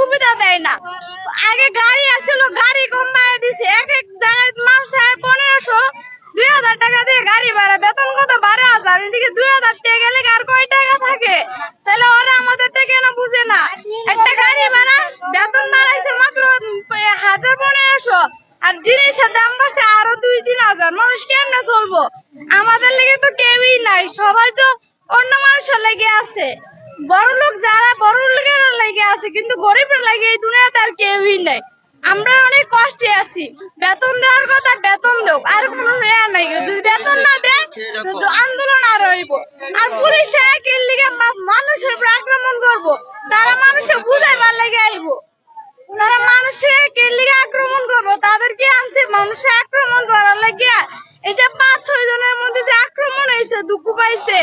সুবিধা দেয় না। আগে গাড়ি আসছিল গাড়ি কমায় দিছে। এক এক জায়গায় মাসে পনেরোশো, দুই হাজার টাকা দিয়ে গাড়ি ভাড়া, বেতন কত? বারো হাজার। এদিকে দুই হাজার টাকা গেলে আর কয় টাকা থাকে? তাহলে ওরা আমাদেরটা কেন বুঝে না? একটা গাড়ি ভাড়া, বেতন বাড়াইছে মাত্র হাজার পনেরোশো। আর জিনিসের দাম বাড়ছে আরও দুই, তিন হাজার। মানুষ কেমনে চলবো? আমাদের লেগে তো কেউই নাই। সবাই তো অন্য মানুষের লেগে আছে। বড় লোক যারা, বড় লোকের লেগে আছে, কিন্তু গরিবের লেগে এই দুনিয়াতে আর কেউই নাই। আমরা অনেক কষ্টে আছি। বেতন দেওয়ার কথা বেতন দেও আর কোনো নাই। যদি বেতন না দেয় আন্দোলন আর হইব। আর পুলিশে একের লিগে মানুষের উপর আক্রমণ করব। তারা মানুষে বুঝাইবার লেগে আইব। তারা মানুষের একের লিগে আক্রমণ করব। তাদেরকে আনছে, মানুষে আক্রমণ করার লাগিয়া এই যে পাঁচ ছয় জনের মধ্যে যে আক্রমণ হয়েছে দুঃখ পাইছে,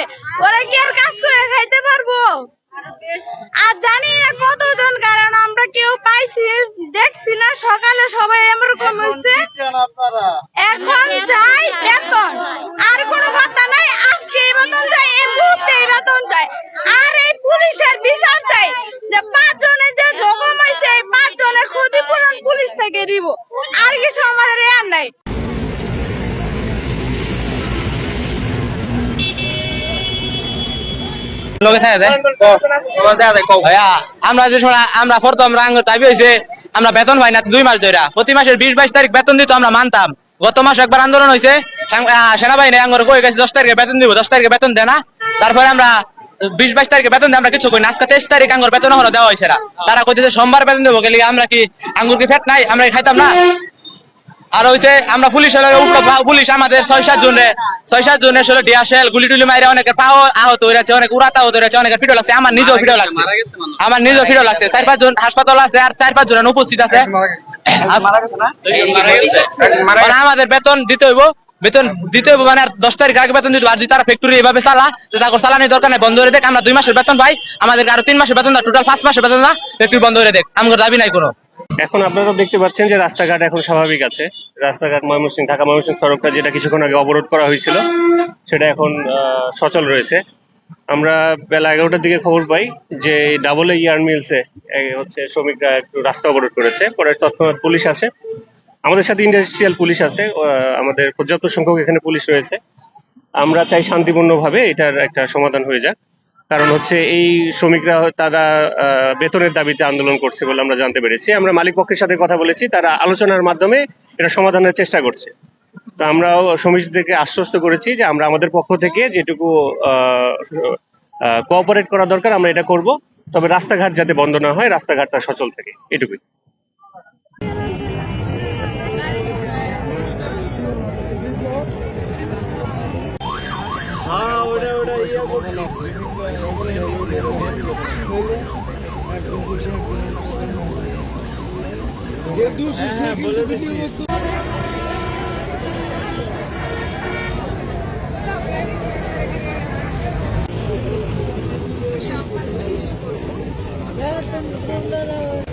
ওরা কি আর কাজ করে খাইতে আর জানি না কতজন কারণ আমরা কেউ পাইছি দেখছি না। সকালে সবাই এরকম হয়েছে। এখন চাই বেতন আর কোনো কথা নাই। আজকে এই বেতন চাই এই মুহূর্তে এই বেতন চাই। আর এই পুলিশের বিচার চাই যে পাঁচ জনের যে জখম হয়েছে এই পাঁচ জনের ক্ষতিপূরণ পুলিশ থেকে দিব। আর কিছু আমাদের আর নাই। আমরা যে সময় আমরা প্রথম রাঙ্গ দাবি হয়েছে আমরা বেতন পাই না দুই মাস ধরে প্রতি মাসের বিশ বাইশ তারিখ বেতন দিত আমরা মানতাম। গত মাস একবার আন্দোলন হয়েছে সেনাবাহিনী আঙ্গর কই গেছে, দশ তারিখে বেতন দিব, দশ তারিখে বেতন দেয় না। তারপরে আমরা বিশ বাইশ তারিখে বেতন দেয় আমরা কিছু করি না। আজকে তেইশ তারিখ আঙ্গুর বেতন এখনও দেওয়া হয়েছে তারা কইতেছে, সোমবার বেতন দেবো, গেলে আমরা কি আঙ্গুর কি ফেট নাই? আমরা খাইতাম না? আর হইছে আমরা পুলিশ উল্টো পা- পুলিশ আমাদের ছয় সাত জনের ছয় সাত জনের ষোলো ডিয়াশেল গুলি টুলি মাইরে অনেকের পাও আহত হয়েছে অনেক উড়াতা আহত হয়েছে অনেকের ফিডো লাগছে আমার নিজেও ফিডো লাগছে আমার নিজেও ফিডো লাগছে চার পাঁচ জন হাসপাতাল আছে আর চার পাঁচ জন উপস্থিত আছে। মানে আমাদের বেতন দিতে হইব। বেতন দিতে হইব মানে আর দশ তারিখ আগে বেতন দিতে আর যদি তারা ফ্যাক্টরি এভাবে চালা তারপর চালানোর দরকার নেই বন্ধ করে দেখ। আমরা দুই মাসের বেতন পাই। আমাদের আরও তিন মাসের বেতন না টোটাল পাঁচ মাসের বেতন না ফ্যাক্টরি বন্ধ করে দেখ। আমার দাবি নাই কোনো। এখন আপনারা দেখতে পাচ্ছেন যে রাস্তাঘাট এখন স্বাভাবিক আছে। রাস্তাঘাট ময়মনসিংহ, ঢাকা ময়মনসিংহ সড়কটা যেটা কিছুক্ষণ আগে অবরোধ করা হয়েছিল, সেটা এখন সচল রয়েছে। আমরা বেলা এগারোটার দিকে খবর পাই যে ডাবল ইয়ার মিলসে হচ্ছে শ্রমিকরা একটু রাস্তা অবরোধ করেছে। পরে তৎক্ষণাৎ পুলিশ আসে। আমাদের সাথে ইন্ডাস্ট্রিয়াল পুলিশ আছে আমাদের পর্যাপ্ত সংখ্যক এখানে পুলিশ রয়েছে। আমরা চাই শান্তিপূর্ণভাবে এটার একটা সমাধান হয়ে যাক। কারণ হচ্ছে এই শ্রমিকরা তারা বেতনের দাবিতে আন্দোলন করছে বলে আমরা জানতে পেরেছি। আমরা মালিক পক্ষের সাথে কথা বলেছি, তারা আলোচনার মাধ্যমে এটা সমাধানের চেষ্টা করছে। তো আমরাও সমিতিদেরকে আশ্বস্ত করেছি যে আমরা আমাদের পক্ষ থেকে যেটুকু কোঅপারেট করা দরকার, আমরা এটা করব। তবে রাস্তাঘাট যাতে বন্ধ না হয়, রাস্তাঘাটটা সচল থাকে। এটুকুই। হ্যাঁ, হ্যাঁ, বলে দিচ্ছি। Welcome to Bangalore.